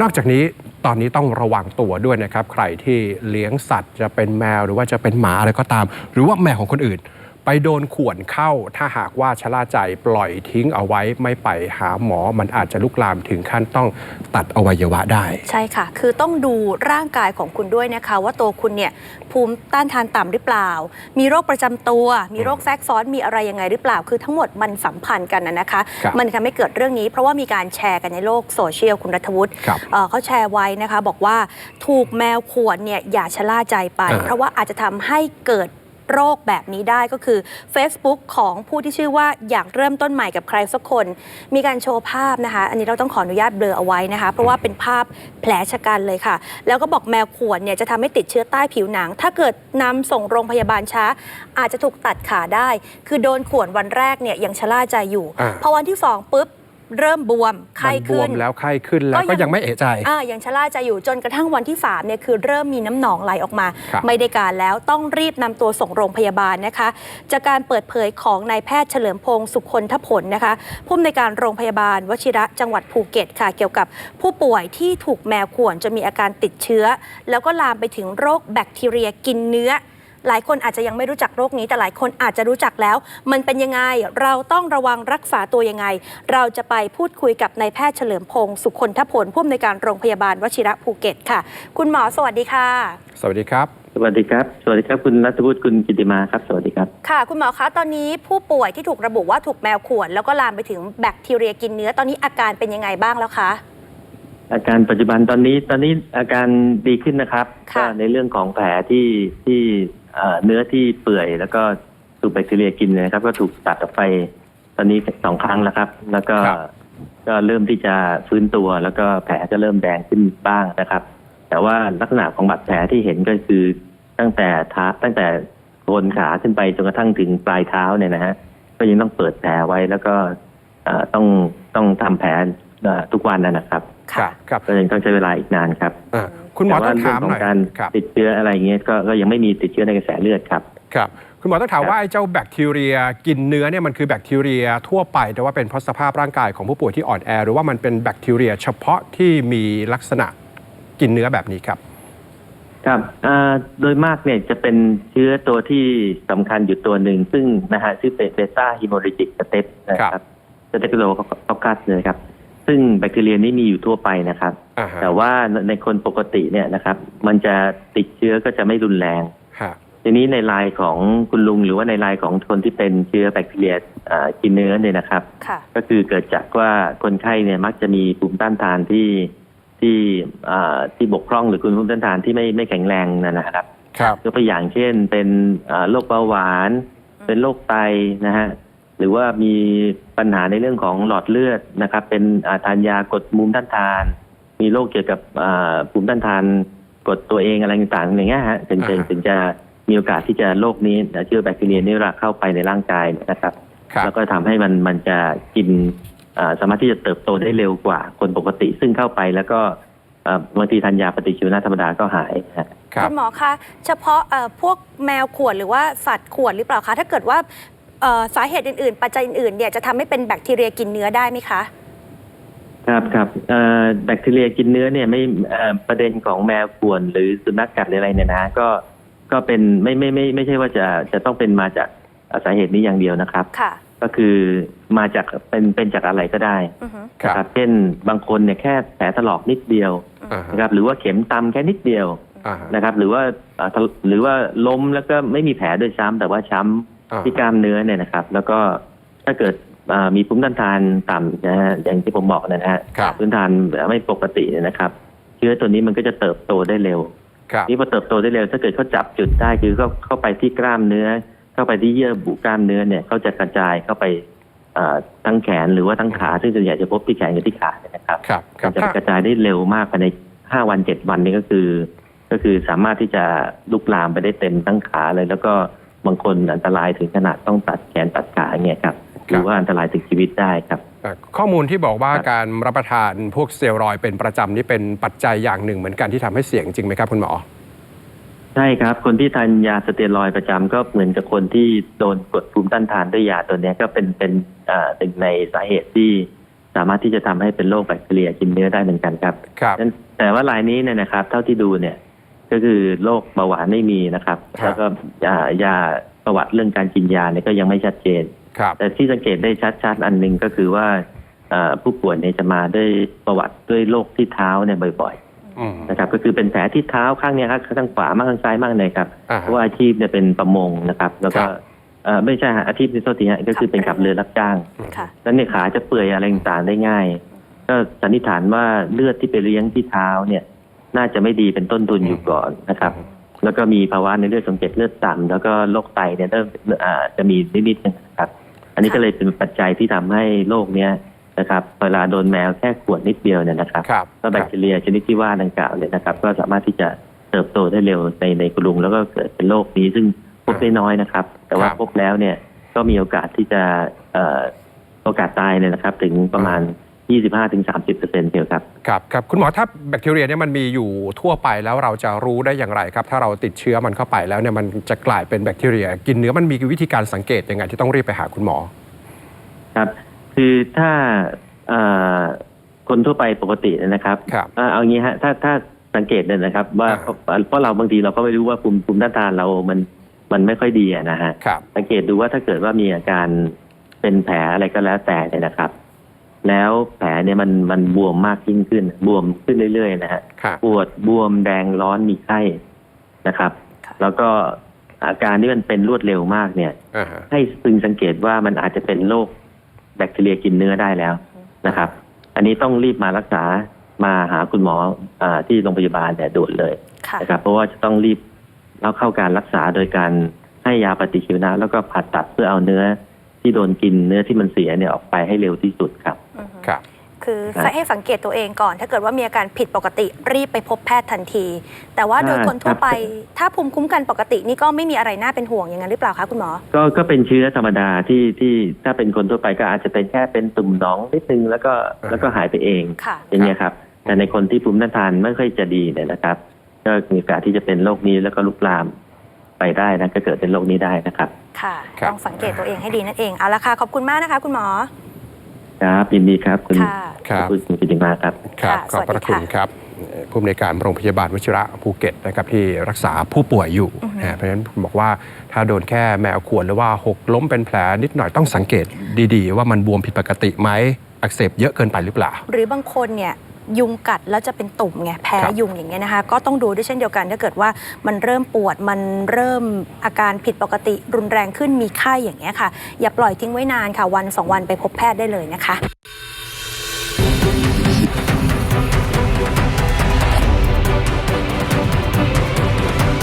นอกจากนี้ตอนนี้ต้องระวังตัวด้วยนะครับ ใครที่เลี้ยงสัตว์จะเป็นแมวหรือว่าจะเป็นหมาอะไรก็ตาม หรือว่าแมวของคนอื่น ไปโดนข่วนเข้า ถ้าหากว่าชะล่าใจปล่อยทิ้งเอาไว้ไม่ไปหาหมอมันอาจจะลุกลามถึงขั้นต้องตัดอวัยวะได้ ใช่ค่ะ คือต้องดูร่างกายของคุณด้วยนะคะ ว่าตัวคุณเนี่ยภูมิต้านทานต่ำหรือเปล่า มีโรคประจำตัว มีโรคแทรกซ้อนมีอะไรยังไงหรือเปล่า คือทั้งหมดมันสัมพันธ์กันนะนะคะครับมันทำให้เกิดเรื่องนี้ เพราะว่ามีการแชร์กันในโลกโซเชียลคุณรัฐวุฒิครับเอ่อเขาแชร์ไว้นะคะ บอกว่าถูกแมวข่วนเนี่ยอย่าชะล่าใจไปอ่าเพราะว่าอาจจะทำให้เกิด โรคแบบนี้ได้ก็คือ Facebook ของผู้ที่ชื่อว่าอยากเริ่มต้นใหม่กับใครสักคน มีการโชว์ภาพนะคะ อันนี้เราต้องขออนุญาตเบลอเอาไว้นะคะ เพราะว่าเป็นภาพแผลชะกันเลยค่ะ แล้วก็บอกแมวข่วนเนี่ยจะทำให้ติดเชื้อใต้ผิวหนัง ถ้าเกิดนำส่งโรงพยาบาลช้า อาจจะถูกตัดขาได้ คือโดนข่วนวันแรกเนี่ยยังชะล่าใจอยู่อ่าพอวันที่สองปุ๊บ เริ่มบวมไข้มันบขึ้วนมแล้วไข้ขึ้นแล้วก็ก็ยังยังไม่เอะใจอ่ายังชะล่าใจอยู่จนกระทั่งวันที่3เนี่ยคือเริ่มมีน้ำหนองไหลออกมาครับไม่ได้การแล้วต้องรีบนำตัวส่งโรงพยาบาลนะคะ จากการเปิดเผยของนายแพทย์เฉลิมพงศ์สุคนทผลนะคะผู้อำนวยการโรงพยาบาล วชิระจังหวัดภูเก็ตค่ะ เกี่ยวกับผู้ป่วยที่ถูกแมวข่วนจนมีอาการติดเชื้อ แล้วก็ลามไปถึงโรคแบคทีเรียกินเนื้อ หลายคนอาจจะยังไม่รู้จักโรคนี้ แต่หลายคนอาจจะรู้จักแล้ว มันเป็นยังไง เราต้องระวังรักษาตัวยังไง เราจะไปพูดคุยกับนายแพทย์เฉลิมพงศ์สุคนทผลผู้อำนวยการโรงพยาบาลวชิระภูเก็ตค่ะ คุณหมอสวัสดีค่ะ สวัสดีครับ สวัสดีครับ สวัสดีครับคุณรัฐวุฒิคุณกิติมาครับ สวัสดีครับ ค่ะ คุณหมอคะ ตอนนี้ผู้ป่วยที่ถูกระบุว่าถูกแมวข่วน แล้วก็ลามไปถึงแบคทีเรียกินเนื้อ ตอนนี้อาการเป็นยังไงบ้างแล้วคะ อาการปัจจุบันตอนนี้ตอนนี้อาการดีขึ้นนะครับค่ะ ก็ในเรื่องของแผลที่ที่ เอ่อเนื้อที่เปื่อยแล้วก็ถูกแบคทีเรียกินเนยนะครับ ก็ถูกตัดออกไปตอนนี้สองครั้งแล้วครับ แล้วก็ครับก็เริ่มที่จะฟื้นตัว แล้วก็แผลก็เริ่มแดงขึ้นบ้างนะครับ แต่ว่าลักษณะของบาดแผลที่เห็นก็คือตั้งแต่เท้าตั้งแต่โคนขาขึ้นไปจนกระทั่งถึงปลายเท้าเนี่ยนะฮะก็ยังต้องเปิดแผลไว้แล้วก็เอ่อต้องต้องทำแผลเอ่อทุกวันนะนะครับครับครับก็ยังต้องใช้เวลาอีกนานครับอ่า คุณหมอแต่ต้ว่าองเรื่ถามขอหงน่อยการครับติดเชื้ออะไรเงี้ยก็ก็ยังไม่มีติดเชื้อในกระแสเลือดครับครับคุณหมอต้องถามครับว่าไอ้เจ้าแบคทีเรียกินเนื้อเนี่ยมันคือแบคทีเรียทั่วไป แต่ว่าเป็นเพราะสภาพร่างกายของผู้ป่วยที่อ่อนแอ หรือว่ามันเป็นแบคทีเรีย เฉพาะที่มีลักษณะกินเนื้อแบบนี้ครับครับอ่าโดยมากเนี่ยจะเป็นเชื้อตัวที่สำคัญอยู่ตัวหนึ่ง ซึ่งนะฮะชื่อเป็นเบต้าฮิโมริจิกสเตปนะคครัรับบสเตปโลคอกัสเลยครับ ซึ่งแบคทีเรียนี้มีอยู่ทั่วไปนะครับอ่าฮะ แต่ว่าในคนปกติเนี่ยนะครับ มันจะติดเชื้อก็จะไม่รุนแรงฮะทีนี้ในรายของคุณลุงหรือว่าในรายของคนที่เป็นเชื้อแบคทีเรียอ่ากินเนื้อเนี่ยนะครับค่ะก็คือเกิดจากว่าคนไข้เนี่ยมักจะมีภูมิต้านทานที่ที่อ่าที่บกพร่องหรือคุณภูมิต้านทานที่ไม่ไม่แข็งแรงนะนะครับครับยกตัวอย่างเช่นเป็นอ่าโรคเบาหวานอืมเป็นโรคไตนะฮะหรือว่ามีปัญหาในเรื่องของหลอดเลือดนะครับ เป็นอ่าทานยากดภูมิต้านทาน มีโรคเกี่ยวกับอ่าภูมิต้านทานกดตัวเองอะไรต่างๆอย่างเงี้ยฮะถึงจะอ่าฮะถึงจะมีโอกาสที่จะโรคนี้เชื้อแบคทีเรียนี่เข้าไปในร่างกายนะครับครับแล้วก็ทำให้มันมันจะกินอ่าสามารถที่จะเติบโตได้เร็วกว่าคนปกติซึ่งเข้าไปแล้วก็อ่าบางทีทานยาปฏิชีวนะธรรมดาก็หายนะฮะครับคุณหมอคะเฉพาะเอ่อพวกแมวข่วนหรือว่าสัตว์ข่วนหรือเปล่าคะถ้าเกิดว่าเอ่อสาเหตุอื่นๆ ปัจจัยอื่นๆเนี่ยจะทำให้เป็นแบคทีเรียกินเนื้อได้ไหมคะ ครับครับเอ่อแบคทีเรียกินเนื้อเนี่ยไม่เอ่อประเด็นของแมวข่วนหรือสุนัขกัดหรืออะไรเนี่ยนะก็ก็เป็นไม่ไม่ไม่ไม่ใช่ว่าจะจะต้องเป็นมาจากสาเหตุนี้อย่างเดียวนะครับ ค่ะ ก็คือมาจากเป็นเป็นจากอะไรก็ได้อือฮึครับ นะครับเช่นบางคนเนี่ยแค่แผลถลอกนิดเดียวอ่าฮะนะครับหรือว่าเข็มตำแค่นิดเดียวอ่าฮะนะครับ หรือว่าอ่าทะหรือว่าล้มแล้วก็ไม่มีแผลด้วยซ้ำแต่ว่าช้ำ อ่าที่กล้ามเนื้อเนี่ยนะครับ แล้วก็ถ้าเกิดอ่า มีภูมิต้านทานต่ำนะฮะอย่างที่ผมบอกนะฮะครับ พื้นฐานไม่ปกติเนี่ยนะครับ เชื้อตัวนี้มันก็จะเติบโตได้เร็ว ครับ นี่พอเติบโตได้เร็วถ้าเกิดเขาจับจุดได้คือเขาเข้าไปที่กล้ามเนื้อ เข้าไปที่เยื่อบุกล้ามเนื้อเนี่ยเขาจะกระจายเข้าไปอ่าทั้งแขนหรือว่าทั้งขา ซึ่งส่วนใหญ่จะพบที่แขนกับที่ขาเนี่ยนะครับ ครับครัมับนจะถ้ากระจายได้เร็วมากภายในห้าวันเจ็ดวันนี่ก็คือ ก็คือสามารถที่จะลุกลามไปได้เต็มทั้งขาเลย แล้วก็บางคนอันตรายถึงขนาดต้องตัดแขนตัดขาเนี่ยครับ หรือว่าอันตรายถึงชีวิตได้ครับเอ่อข้อมูลที่บอกว่าครับการรับประทานพวกสเตียรอยด์เป็นประจำนี่เป็นปัจจัยอย่างหนึ่งเหมือนกันที่ทำให้เสี่ยงจริงไหมครับคุณหมอใช่ครับ คนที่ทานยาสเตียรอยด์ประจำก็เหมือนกับคนที่โดนกดภูมิต้านทานด้วยยาตัวเนี้ยก็เป็นเป็นอ่าหนึ่งในสาเหตุที่สามารถที่จะทำให้เป็นโรคแบคทีเรียกินเนื้อได้เหมือนกันครับครับนั้นแต่ว่ารายนี้เนี่ยนะครับ เท่าที่ดูเนี่ย ก็คือโรคเบาหวานไม่มีนะครับครับแล้วก็ยายาประวัติเรื่องการกินยาเนี่ยก็ยังไม่ชัดเจน ครับ แต่ที่สังเกตได้ชัดๆ อันหนึ่งก็คือว่าเอ่อผู้ป่วยเนี่ยจะมาด้วยประวัติด้วยโรคที่เท้าเนี่ยบ่อยอืมๆนะครับ ก็คือเป็นแผลที่เท้าข้างเนี้ยครับข้างขวามากข้างซ้ายมากเลยครับอ่าเพฮะราะว่าอาชีพเนี่ยเป็นประมงนะครับ แล้วก็ครับเอ่อไม่ใช่ฮะอาชีพที่โทษทีฮะก็คือเป็นขับเรือรับจ้างค่ะแล้วเนี่ยขาจะเปื่อยอะไรต่างๆได้ง่าย ก็สันนิษฐานว่าเลือดที่ไปเลี้ยงที่เท้าเนี่ย น่าจะไม่ดีเป็นต้นทุนอยู่ก่อนนะครับ แล้วก็มีภาวะในเลือดสังเกตเลือดต่ำแล้วก็โรคไตเนี่ยเริ่มอ่าจะมีนิดๆนะครับอั นนี้ค่ะก็เลยเป็นปัจจัยที่ทำให้โรคเนี้ยนะครับเวลาโดนแมวแค่ขวดนิดเดียวเนี่ยนะครับครับก็แบคทีเรียชนิดที่ว่าดังกล่าวเนี่ยนะครับ ก็สามารถที่จะเติบโตได้เร็วในในกระลุงแล้วก็เกิดเป็นโรคนี้ซึ่งพบได้น้อยนะครับ แต่ว่าครับพบแล้วเนี่ยก็มีโอกาสที่จะเอ่อโอกาสตายเนี่ยนะครับ ถึงประมาณ 25-30เปอร์เซ็นต์เดียวครับ ครับครับคุณหมอถ้าแบคทีเรียเนี่ยมันมีอยู่ทั่วไปแล้วเราจะรู้ได้อย่างไรครับ ถ้าเราติดเชื้อมันเข้าไปแล้วเนี่ยมันจะกลายเป็นแบคทีเรีย กินเนื้อมันมีวิธีการสังเกตยังไงที่ต้องรีบไปหาคุณหมอ ครับ คือถ้าเอ่อคนทั่วไปปกตินะครับครับ เอ่อเอางี้ฮะถ้าถ้าสังเกตเนี่ยนะครับ ว่าอ่าเพราะเราบางทีเราก็ไม่รู้ว่าภูมิภูมิต้านทานเรามันมันไม่ค่อยดีอะนะฮะ ครับ สังเกตดูว่าถ้าเกิดว่ามีอาการเป็นแผลอะไรก็แล้วแต่เนี่ยนะครับ แล้วแผลเนี่ยมันมันบวมมากยิ่งขึ้น บวมขึ้นเรื่อยๆนะฮะครับ ปวดบวมแดงร้อนมีไข้นะครับ ค่ะ แล้วก็อาการที่มันเป็นรวดเร็วมากเนี่ย อ่าฮะให้พึงสังเกตว่ามันอาจจะเป็นโรคแบคทีเรียกินเนื้อได้แล้วนะครับ อันนี้ต้องรีบมารักษามาหาคุณหมออาที่โรงพยาบาลเนี่ยด่วนเลยค่ะ นะครับ เพราะว่าจะต้องรีบแล้วเข้าการรักษาโดยการให้ยาปฏิชีวนะ แล้วก็ผ่าตัดเพื่อเอาเนื้อที่โดนกินเนื้อที่มันเสียเนี่ยออกไปให้เร็วที่สุดครับอือฮึ ครับคือครับให้สังเกตตัวเองก่อน ถ้าเกิดว่ามีอาการผิดปกติรีบไปพบแพทย์ทันที แต่ว่าโดยอ่าคนทั่วครับไปถ้าภูมิคุ้มกันปกตินี่ก็ไม่มีอะไรน่าเป็นห่วงอย่างนั้นหรือเปล่าคะคุณหมอ ก็ก็เป็นเชื้อธรรมดาที่ที่ถ้าเป็นคนทั่วไปก็อาจจะเป็นแค่เป็นตุ่มหนองนิดนึงแล้วก็อ่าแล้วก็หายไปเองค่ะอย่างเงี้ยครับ แต่ในคนที่ภูมิต้านทานไม่ค่อยจะดีเนี่ยนะครับ ก็มีโอกาสที่จะเป็นโรคนี้แล้วก็ลุกลามไปได้นะก็เกิดเป็นโรคนี้ได้นะครับ ค่ะครับต้องสังเกตตัวเองให้ดีนั่นเองเอาละค่ะขอบคุณมากนะคะ คุณหมอ ครับยินดีครับคุณค่ะครับคุณคุณจิติมาครับครับค่ะขอบพระสวัสดีคุณค่ะครับเอ่อผู้อำนวยการโรงพยาบาลวชิระภูเก็ตนะครับที่รักษาผู้ป่วยอยู่อือฮึนะฮะเพราะฉะนั้นผมบอกว่าถ้าโดนแค่แมวขวนหรือว่าหกล้มเป็นแผลนิดหน่อยต้องสังเกตดีๆ ว่ามันบวมผิดปกติไหมอักเสบเยอะเกินไปหรือเปล่า หรือบางคนเนี่ย ยุงกัดแล้วจะเป็นตุ่มไงแพ้ครับยุงอย่างเงี้ยนะคะ ก็ต้องดูด้วยเช่นเดียวกันถ้าเกิดว่ามันเริ่มปวดมันเริ่มอาการผิดปกติรุนแรงขึ้นมีไข้อย่างเงี้ยค่ะ อย่าปล่อยทิ้งไว้นานค่ะวันสองวันไปพบแพทย์ได้เลยนะคะ